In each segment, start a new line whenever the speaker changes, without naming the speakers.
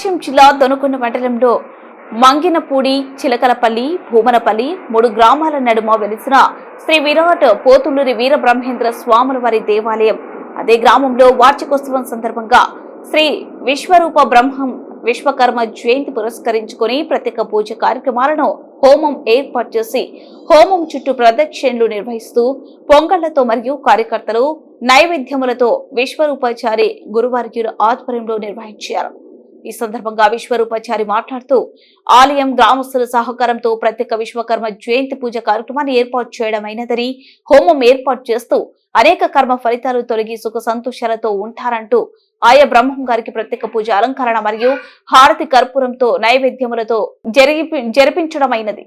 ప్రకాశం జిల్లా దొనుకొండ మండలంలో మంగినపూడి చిలకలపల్లి భూమనపల్లి మూడు గ్రామాల నడుమ వెలిసిన శ్రీ విరాట్ పోతులూరి వీరబ్రహ్మేంద్ర స్వాముల వారి దేవాలయం. అదే గ్రామంలో వార్షికోత్సవం సందర్భంగా శ్రీ విశ్వరూప బ్రహ్మం విశ్వకర్మ జయంతి పురస్కరించుకొని ప్రత్యేక పూజ కార్యక్రమాలను హోమం ఏర్పాటు చేసి హోమం చుట్టూ ప్రదక్షిణలు నిర్వహిస్తూ పొంగళ్ళతో మరియు కార్యకర్తలు నైవేద్యములతో విశ్వరూపాచారి గురువార్యుల ఆధ్వర్యంలో నిర్వహించారు. ఈ సందర్భంగా విశ్వరూపాచారి మాట్లాడుతూ ఆలయం గ్రామస్తుల సహకారంతో ప్రత్యేక విశ్వకర్మ జయంతి పూజ కార్యక్రమాన్ని ఏర్పాటు చేయడమైనదని హోమం ఏర్పాటు చేస్తూ అనేక కర్మ ఫలితాలు తొలగి సుఖ సంతోషాలతో ఉంటారంటూ ఆయా బ్రహ్మం గారికి ప్రత్యేక పూజ అలంకరణ మరియు హారతి కర్పూరంతో నైవేద్యములతో జరిపి జరిపించడమైనది.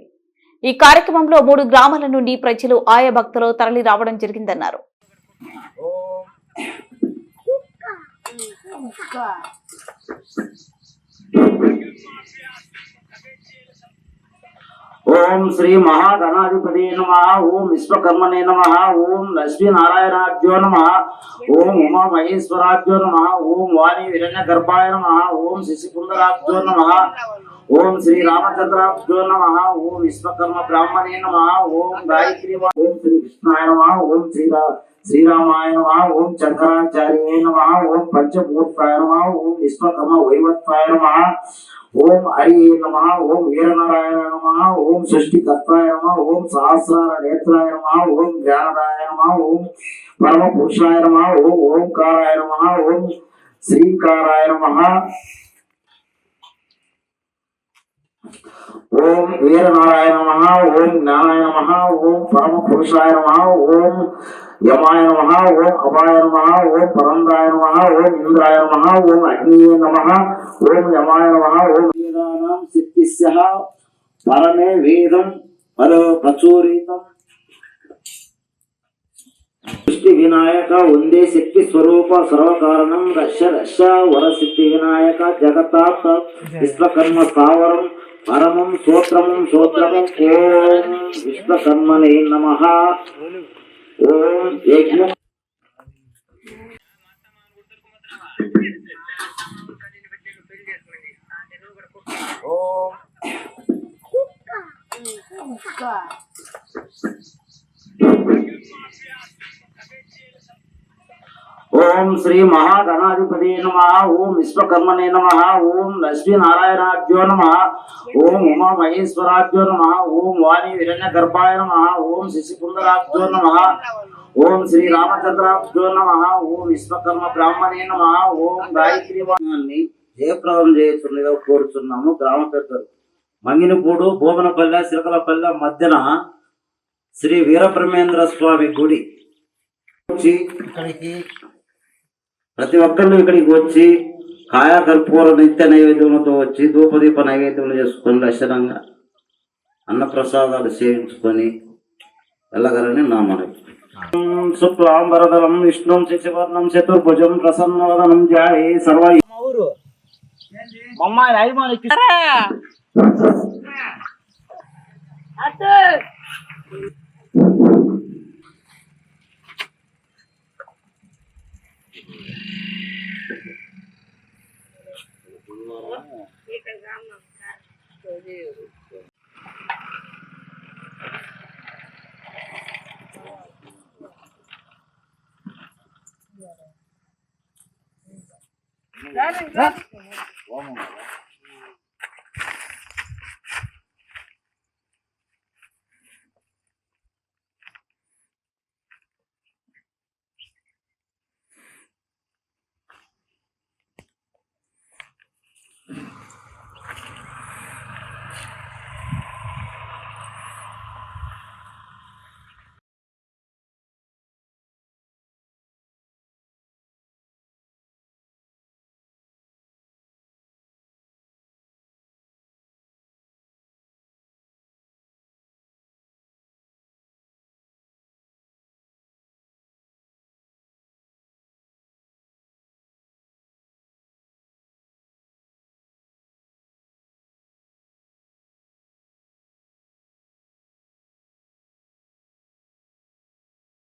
ఈ కార్యక్రమంలో మూడు గ్రామాల నుండి ప్రజలు ఆయా భక్తులు తరలి రావడం జరిగిందన్నారు.
ఓం శ్రీ మహాగణాధిపతి నమ ఓం విశ్వకర్మనే నమ ఓం లక్ష్మీనారాయణాభ్యో నమ ఓం ఉమా మహేశ్వరాభ్యో నమ ఓం వాణి విరణ్య గర్భాయ నమ ఓం శశికుందరాభ్యో నమ ఓం శ్రీ రామచంద్రాభ్యో నమ ఓం విశ్వకర్మ బ్రాహ్మణే నమ ఓం గాయత్రి ఓం శ్రీ కృష్ణాయ నమ ఓం శ్రీ శ్రీరామాయ నమ ఓం శంకరాచార్య నమ ఓం పంచభూతాయ నమ ఓం విశ్వకర్మ వైవత్వాయ నమ ఓం హరి నమ ఓం వీరనారాయణ నమ ఓం సృష్టికర్తాయ నమ ఓం సహస్రార నేత్రాయ నమ ఓం జ్ఞానదాయ నమ ఓం పరమ పురుషాయ నమ ఓం ఓంకారాయ నమ ఓం శ్రీకారాయ నమ ఓం వీరనారాయణ నమ ఓం జ్ఞానాయ నమ ఓం పరమ పురుషాయ నమ ఓం యమాయ నమ ఓం అపాయ నమ ఓం పరందాయ నమ ఓం ఇంద్రాయ నమ ఓం అగ్నియే నమ ఓం యమాయ నమ ఓం వేదానాం శక్తిస్య పరమే వేదం మరో ప్రచురితం సృష్టి వినాయక ఉందే శక్తి స్వరూప సర్వకారణం. రష రష వర సిద్ధి వినాయక జగతాత్ విశ్వకర్మ స్థావరం పరమం సూత్రమం సూత్రమం ఓం విశ్వకర్మనే నమ. ఓం యజ్ఞ ఓం ఓం శ్రీ మహాగణాధిపతి నమ. ఓం విశ్వకర్మణే నమ. ఓం లక్ష్మీనారాయణాభ్యో నమ. ఓం ఉమా మహేశ్వరాభ్యో నమ. ఓం వాణి విరణ్య గర్భాయ నమ. ఓం శిశుకుందరాభ్యో నమ. ఓం శ్రీ రామచంద్రాభ్యో నమ. ఓం విశ్వకర్మ బ్రాహ్మణే నమ. ఓం గాయత్రి వాణాన్ని జయప్రదం చేస్తుండగా కోరుతున్నాము గ్రామ పెద్దలు. మంగినపూడు భూమనపల్లె సిరకలపల్లె మధ్యన శ్రీ వీరబ్రహ్మేంద్ర స్వామి గుడి. ఇక్కడికి ప్రతి ఒక్కళ్ళు ఇక్కడికి వచ్చి కాయా కర్పూర నిత్య నైవేద్యములతో వచ్చి ధూపదీప నైవేద్యములు చేసుకొని లక్షణంగా అన్నప్రసాదాలు సేవించుకొని వెళ్ళగలని నా మనవి. శుక్లాంబరదలం విష్ణు శిశువర్ణం చతుర్భుజం ప్రసన్నవదనం జాయే సర్వ
来来来我们